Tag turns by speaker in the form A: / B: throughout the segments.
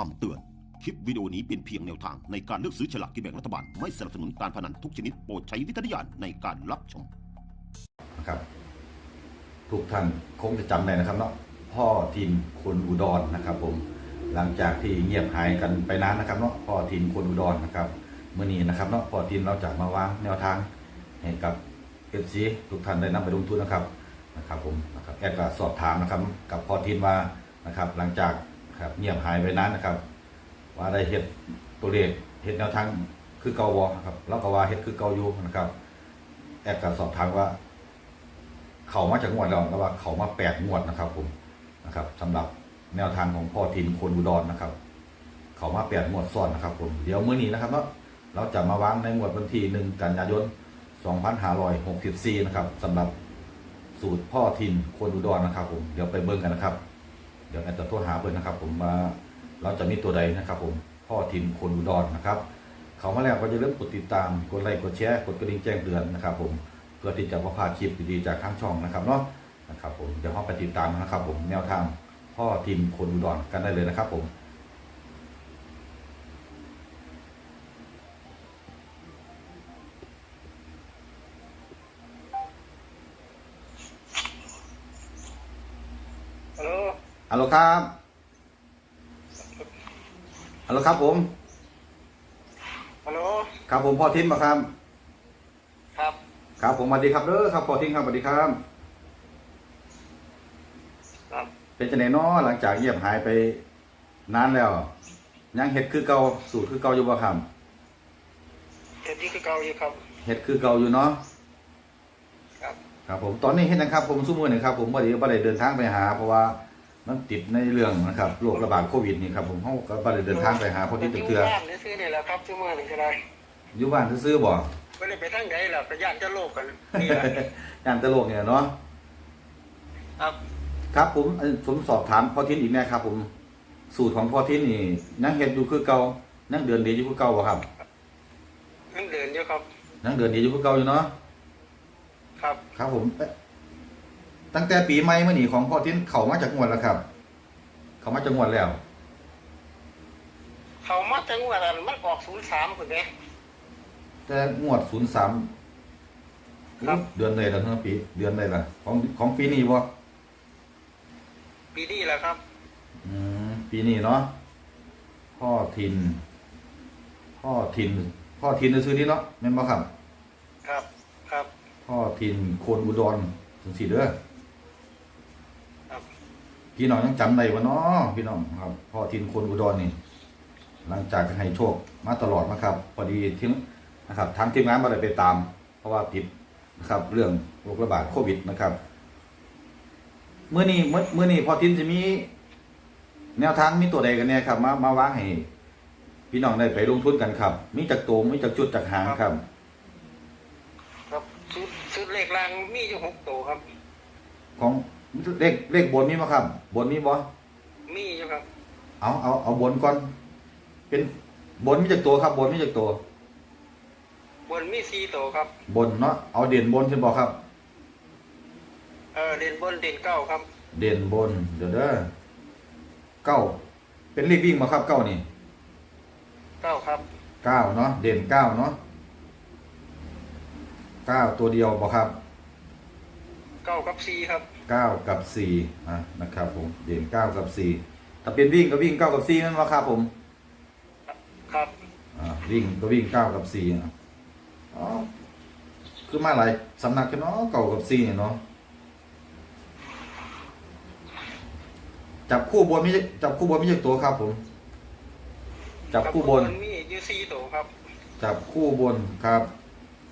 A: คำเตือน คลิปวิดีโอนี้เป็นเพียงแนวทางในการเลือกซื้อฉลากกินแบ่งรัฐบาล ไม่สนับสนุนการพนันทุกชนิดโปรดใช้วิจารณญาณในการรับชม
B: นะครับ ทุกท่านคงจะจำได้นะครับเนาะพ่อทีมคนอุดรนะครับ ผม หลังจากที่เงียบหายกันไปนานนะครับเนาะพ่อทีมคนอุดรนะครับเมื่อนี้นะครับเนาะพ่อทีมเราจะมาวางแนวทางให้กับเอฟซีทุกท่านได้นำไปลงทุนนะครับนะครับผมนะครับแอดก็สอบถามนะครับกับพ่อทีมว่านะครับ หลังจาก ครับเงียบหายไปนานนะครับ ว่าได้เฮ็ดตัวเลขเฮ็ดแนวทางคือเกาวอครับแล้วก็ว่าเฮ็ดคือเกาอยู่นะครับ แอดก็สอบถามว่า เขามาจากงวดแล้วแล้วว่าเขามาแปดงวดนะครับผมนะครับสำหรับแนวทางของพ่อทินคนอุดรนะครับ เขามาแปดงวดซ้อนนะครับผมเดี๋ยวมื้อนี้นะครับเนาะเราจะมาวางในงวดวันที่หนึ่งกันยายน2564นะครับสำหรับสูตรพ่อทินคนอุดรนะครับผมเดี๋ยวไปเบิ่งกันนะครับ เดี๋ยวแอดจะโทรหาเพื่อนนะครับ ผมมาเราจะมีตัวใดนะครับ ผมพ่อทีมคนอุดรนะครับ เขามาแล้วก็จะเริ่มกดติดตามกดไลค์กดแชร์กดกระดิ่งแจ้งเตือนนะครับ ผมเพื่อที่จะมาพาคลิปดีๆจากข้างช่องนะครับเนาะนะครับผมเดี๋ยวเราไปติดตามนะครับ ผมแนวทางพ่อทีมคนอุดรกันได้เลยนะครับ ผม
C: ฮัลโหล
B: ฮัลโหลครับฮัลโหลครับผม
C: ฮัลโหล
B: ครับผมพ่อทิมมาครับ
C: ครับ
B: ครับผมสวัสดีครับเด้อครับพ่อทิมครับสวัสดีครับ
C: ครับ
B: เป็นจังไหนเนาะหลังจากเงียบหายไปนานแล้ว ยังเฮ็ดคือเก่าสูตรคือเก่าอยู่บ่ครับ
C: เท็ดดี้คือเก่าอยู่ครับ
B: เฮ็ดคือเก่าอยู่เนาะ
C: ครับ
B: ครับผมตอนนี้เฮ็ดนะครับ ผมสู้มือหนึ่งครับ ผมบ่ได้บ่ได้เดินทางไปหา เพราะว่า มันติดในเรื่องนะครับโรคระบาดโควิดนี่ครับผมเฮาก็บ่ได้เดินทางไปหาพอที่ตึกเทือ
C: ยู่บ้านซื้อๆนี่แหละครับชั่วโมงหนึงก็ได้
B: อยู่บ้านซื่อๆบ่
C: ไม่ได้ไปทางใดหรอกก็ย่านจะโลกกันนี่แหละ
B: ย่านตลกเนี่ยเนาะ
C: ครับ
B: ครับผมเอ่อผมสอบถามพ่อทินอีกแน่ครับผมสูตรของพ่อทินนี่ยังเฮ็ดอยู่คือเก่ายังเดินดีอยู่คือเก่าบ่ครับ
C: นั่งเดินอยู่ครับ
B: ยังเดินดีอยู่คือเก่าอยู่เนาะ
C: ครับ
B: ครับผมเอ๊ะ ตั้งแต่ปีใหม่มานี่ของพ่อทินเข้ามาจากงวดแล้วครับ เข้ามาจากงวดแล้ว
C: เขามาจังหวัดอันมันออกศูนย์สามคนเนี้ย
B: แต่งวด03
C: ครับ
B: เดือนใดล่ะเนาะปี เดือนใดล่ะของของปีนี้บ่
C: ปีนี้แหละครับ
B: อืมปีนี้เนาะพ่อทิน พ่อทิน พ่อทินซื้อนี่เนาะแม่นบ่ครับ
C: ครับ ครับ
B: พ่อทินโคนอุดรถึงสี่เด้อ
C: ครับ
B: พี่น้องยังจำได้บ่เนาะพี่น้องครับพ่อทินโคนอุดรนี่ หลังจากให้โชคมาตลอดนะครับ พอดีทีมนะครับทางทีมงานบ่ได้ไปตาม เพราะว่าติดนะครับเรื่องโรคระบาดโควิดนะครับเมื่อนี้เมื่อเมื่อนี้พอทินจะมีแนวทางมีตัวใดกันเนี่ยครับ มามาวางให้พี่น้องได้ไปลงทุนกันครับ มีจากโตมีจากจุดจากหางครับ
C: ครับชุดชุดเลขรางมีอยู่หกตัวครับ
B: ของ เลขเลขบนมีบ่ครับ บนมีบ่
C: มีอยู่ครับ
B: เอาเอาเอาบนก่อน เป็นบนมีจากตัวครับ บนมีจากตัว
C: บนมีสี่ตัวครับ
B: บนเนาะเอาเด่นบนขึ้นบ่ครับ
C: เออเด่นบนเด่นเก้าครับ
B: เด่นบน เดี๋ยวเด้อเก้าเป็นเลขวิ่งมาครับเก้านี่
C: เก้าครับ
B: เก้าเนาะเด่นเก้าเนาะเก้าตัวเดียวบ่ครับ
C: เก้ากับสี่ครับ
B: เก้ากับสี่อะนะครับผมเด่นเก้ากับสี่ถ้าเป็นวิ่งก็วิ่งเก้ากับสี่นั่นวะครับผม
C: ครับ
B: อ่าวิ่งก็วิ่งเก้ากับสี่อะอ๋อคือมาหลายสำนักกันเนาะเก้ากับสี่เนี่ยเนาะจับคู่บนไม่ใช่จับคู่บนไม่ใช่ตัวครับ ผม จับคู่บน
C: มีอยู่สี่ตัวครับ
B: จับคู่บนครับ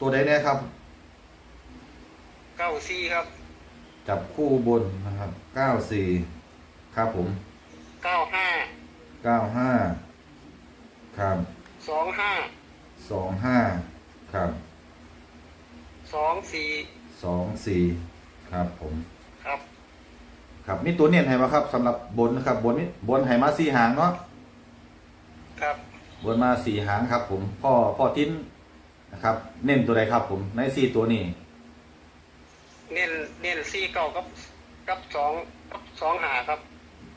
B: ตัวใดแน่ครับ
C: เก้าสี่ครับ
B: จับคู่บนนะครับเก้าสี่ครับผม
C: เก้าห้า
B: เก้าห้าครับ
C: สองห้า
B: สองห้าครับ
C: สองสี่
B: สองสี่ครับผม
C: ครับ
B: ครับมีตัวเนียนให้มาครับสำหรับบนนะครับบนนี่บนให้มาสี่หางเนาะ
C: ครับ
B: บนมาสี่หางครับผมพ่อพ่อทิ้นนะครับ เน้นตัวใดครับผมในสี่ตัวนี้
C: เน้นเน้นสี่เก้ากับกับสองกับสองหาครับ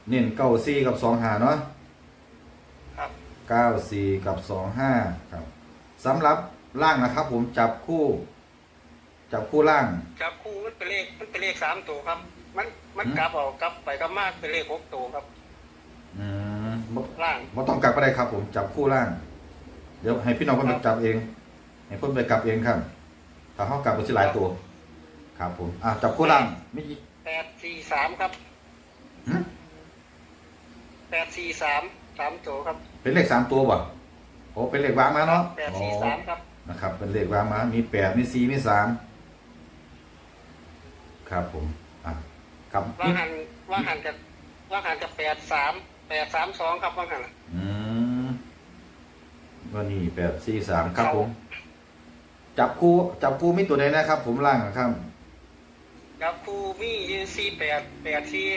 B: เน้นเก้าสี่กับสองหาเนาะเก้าสี่กับสองห้าครับสำหรับล่างนะครับ ผมจับคู่ จับคู่ล่าง
C: จับคู่มันเป็นเลขมันเป็นเลขสามตัวครับ มันมัน
B: อืม
C: กลับออกกลับไปกลับมากเป็นเลขหกตัวครับ
B: อืมบ่
C: ล่าง
B: บ่ต้องกลับก็ได้ครับ ผมจับคู่ล่าง เดี๋ยวให้พี่น้องเพิ่นไปจับเอง ให้เพิ่นไปกลับเองครับ ถ้าเขากลับไปสิหลายตัว ครับผมอะจับคู่ล่างไม่กี่
C: แปดสี่สามครับ
B: หึ
C: แปดสี่สามสามตัวครับ
B: เป็นเลขสามตัวบ่โอ้เป็นเลขวางมาเนาะ
C: แปดสี่สามครับ
B: นะครับ เป็นเลขวางมา มีแปดมีสี่มีสามครับผมอะครับ
C: ว่างหันว่างหันกับว่างหันกับแปดสามแปดสามสองครับว่างหัน
B: อืมวันนี้แปดสี่สามครับผม จับคู่จับคู่มีตัวใดนะครับ ผมล่างนะครับ
C: จับคู่มีสี่แปดแปดสี่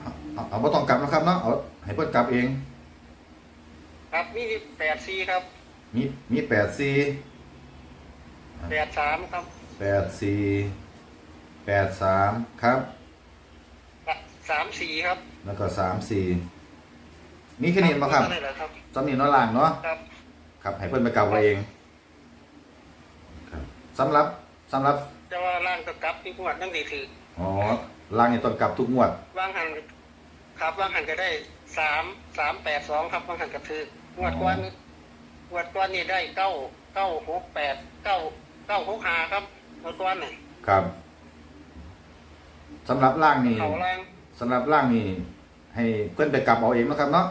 B: เอาเอาเอาบ่ต้องกลับนะครับเนาะเอาให้เพิ่นกลับเอง
C: ครับมีแปดสี่ครับ
B: มีมีแปดสี่
C: แปดสามครับ
B: แปดสี่แปดสามครับ
C: สามสี่ครับ
B: แล้วก็สามสี่มีแค่นี้บ่ครับ
C: เท่าไหร่เหรอครับ
B: สำนีเนาะล่างเนาะ
C: ครับ
B: ครับให้เพิ่นไปกลับเอาเองครับสำหรับสำหรับ
C: จะว่าล่างกับกลับที่งวดนั่งดีถือ
B: อ๋อล่างนี่ต้องกลับทุกงวด
C: ว่างหันครับว่างหันก็ได้สามสามแปดสองครับว่างหันก็ถืองวดก้อนงวดก้อนนี่ได้เก้าเก้าหกแปดเก้าเก้าหกห้าครับงวดก้อนนี่
B: ครับสำหรับล่างนี่
C: เขาล่าง
B: สำหรับล่างนี่ให้เพื่อนไปกลับเอาเองนะครับเนาะ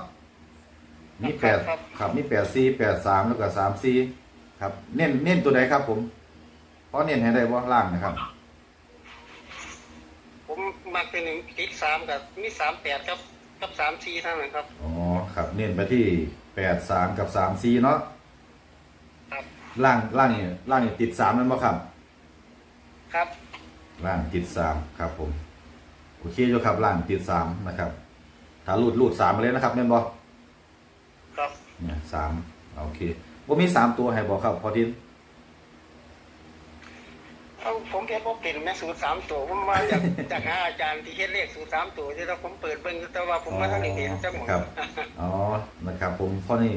B: มีแปด
C: ครับ
B: ครับมีแปดสี่แปดสามแล้วก็สามสี่ครับ เน้นเน้นตัวใดครับผม เพราะเน้นให้ได้ว่าล่างนะครับ
C: ผมมักเป็นหนึ่งติดสามกับมีสามแปดครับกับสามสี่เท่านั้นครับ
B: อ๋อครับเน้นไปที่แปดสามกับสามสี่เนาะ
C: ครับ
B: ล่างล่างนี่ล่างนี่ติดสามนั่นบ่ครับ
C: ครับ
B: ล่างติดสามครับผมโอเคอยู่ครับล่างติดสามนะครับ ถ้าลูดลูดสามมาเลยนะครับเน่นบ่
C: ครับ
B: เนี่ยสามโอเคบ่มีสามตัวให้บอกครับพอทิน
C: เอาผมแค่พบเป็นแม่สูตรสามตัวผมมาจาก จากหาอาจารย์ที่เฮ็ดเลขสูตรสามตัวที่เราผมเปิดเบิ่งแต่ว่าผมมาทางนี้เองจังหวะ
B: ครับ อ๋อ นะครับ ผมข้อนี้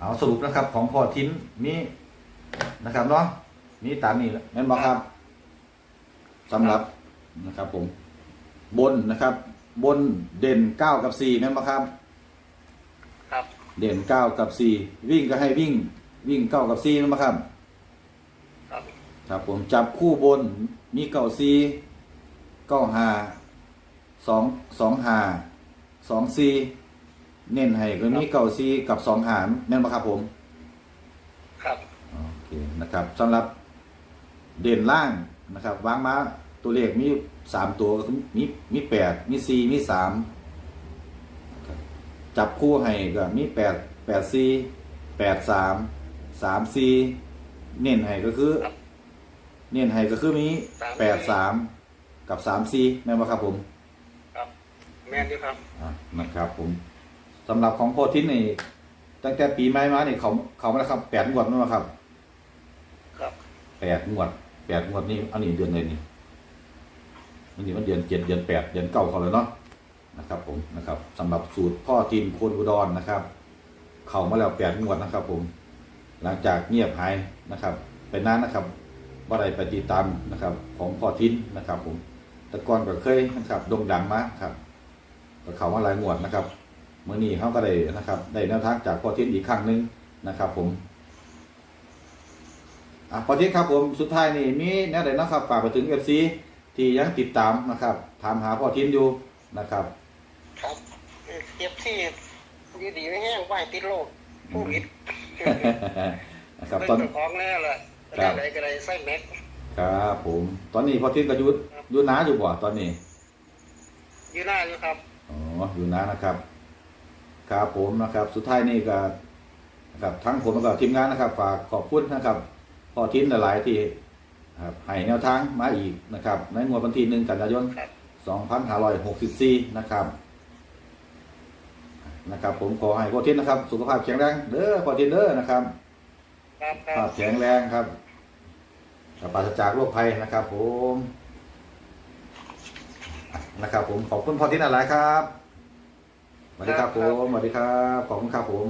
B: เอาสรุปนะครับ ของพ่อทิ้นมีนะครับเนาะมีตามนี้แหละแม่นบอกครับสำหรับนะครับ ผม บนนะครับ บนเด่นเก้ากับสี่แม่นบอกครับ
C: ครับ
B: เด่นเก้ากับสี่วิ่งก็ให้วิ่ง วิ่งเก้ากับสี่แม่นบอกครับ
C: ครับ
B: ครับผมจับคู่บนมีเก้าสี่เก้าห้าสองสองห้าสองสี่เน้นให้ก็มีเก้าสี่กับสองหารแม่นบอกครับผม
C: ครับ
B: โอเคนะครับสำหรับเด่นล่างนะครับวางมาตัวเลขมีสามตัวก็คือมีมีแปดมีสี่มีสามครับจับคู่ให้ก็มีแปดแปดสี่แปดสามสามสี่เน้นให้ก็คือ
C: ครับ
B: เน้นให้ก็คือมี
C: สาม
B: แปดสามกับสามสี่แม่นบ่ครับผม
C: ครับ แม่นอยู่ครับ
B: อะนะครับผมสำหรับของโพธินนี่ตั้งแต่ปีใหม่มานี่เขาเขามาแล้วครับแปดงวดนั่นครับ
C: ครับ
B: แปดงวดแปดงวดนี่อันนี้เดือนเลยนี่มันนี่มันเดือนเจ็ดเดือนแปดเดือนเก้าเขาเลยเนาะนะครับ ผมนะครับสำหรับสูตรพ่อทีมโคนอุดรนะครับ เข้ามาแล้วแปดงวดนะครับ ผม หลังจากเงียบหายนะครับ ไปนานนะครับ ว่าไรไปติดตามนะครับของพ่อทินนะครับ ผม แต่ก่อนก็เคยนะครับโด่งดังมาครับก็เข้ามาหลายงวดนะครับเมื่อนี้เขาก็ได้นะครับ ได้แนวทางจากพ่อทินอีกครั้งหนึงนะครับ ผมอะพอทีครับผมสุดท้ายนี่มีแนวใดนะครับฝากไปถึงเอฟซีที่ยังติดตามนะครับถามหาพ่อทินอยู่นะครับ
C: ครับเจ็บที่อยู่ดีไม่แห้งไหวติดโรคโควิด
B: นะครับ
C: เป็น
B: ตอน
C: เจ้าของแน่แหละ
B: ครับ
C: ได้ก็ได้ใส่แม็ก
B: ครับผม ตอนนี้พ่อทินก็อยุดยุดน้าอยู่บ่ตอนนี้
C: อยู่หน้าอยู่ครับ
B: อ๋ออยู่น้านะครับ ครับผมนะครับ สุดท้ายนี่ก็นะครับทั้งผมแล้วก็ทีมงานนะครับ ฝากขอบคุณนะครับพ่อทินหลายๆที่นะครับให้แนวทางมาอีกนะครับ ในงวดวันที่หนึ่งกันยายน
C: ครับ
B: 2564 นะครับนะครับ ผมขอให้พ่อทินนะครับ สุขภาพแข็งแรงเด้อพ่อทินเด้อนะครับ
C: ครับค
B: ภา
C: รั
B: พ
C: บ
B: แข็งแรงครับปราศจากโรคภัยนะครับผมอะนะครับผมขอบคุณพ่อทินหลายๆครับสวัสดีครับผมสวัสดีครับขอบคุณครับผม